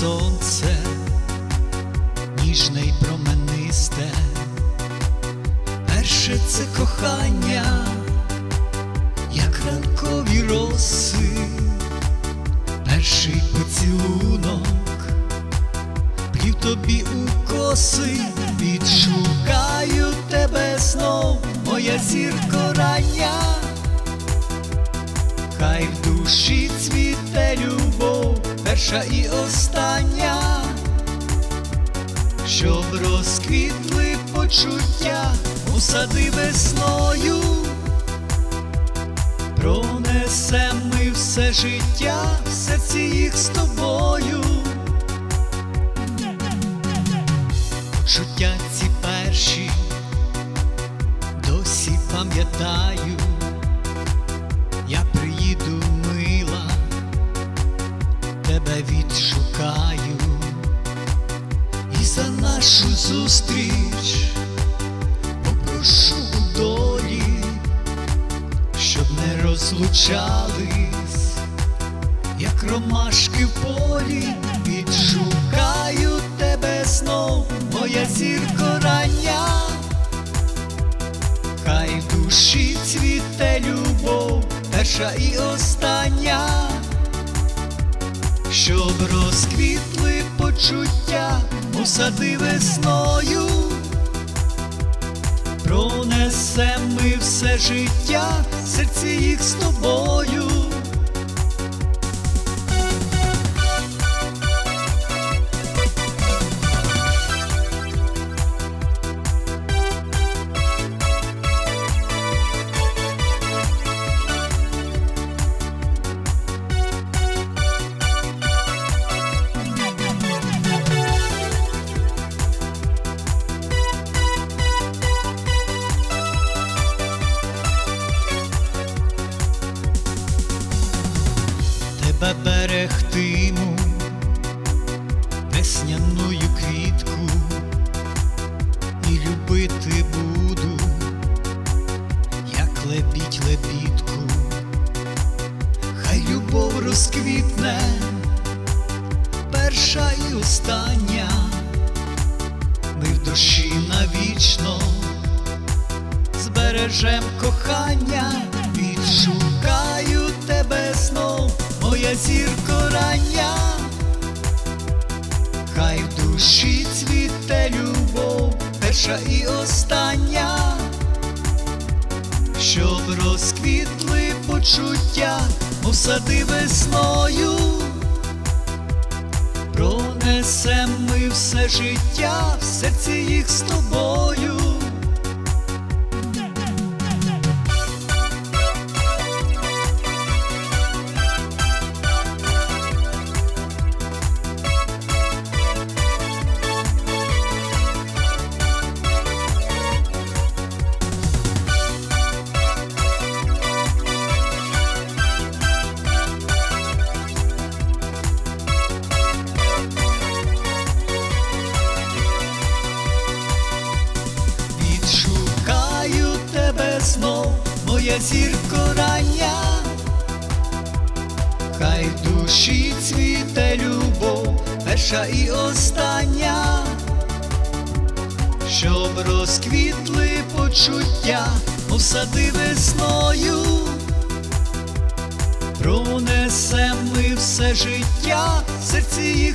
сонце, ніжне й променисте, перше це кохання, як ранкові роси, перший поцілунок, плів тобі у коси, відшукаю тебе знов, моя зірка. Хай в душі цвіте любов, перша і остання. Щоб розквітли почуття у сади весною, пронесем ми все життя, в серці їх з тобою. Почуття ці перші досі пам'ятаю, я тебе відшукаю і за нашу зустріч попрошу у долі, щоб не розлучались, як ромашки в полі, відшукаю тебе знов, моя зірко рання, хай душі цвіте любов, перша і остання щоб розквітли почуття у сади весною, пронесем ми все життя, серці їх з тобою. Лебідку, хай любов розквітне, перша і остання, ми в душі навічно збережем кохання, відшукаю тебе знов, моя зірко рання, хай в душі цвіте любов, перша і остання, щоб розквітли почуття, мов сади весною. Пронесем ми все життя, в серці їх з тобою. Знов, моя зірко рання, хай душі цвіте любов, перша і остання, щоб розквітли почуття, мов сади весною, пронесем ми все життя, серці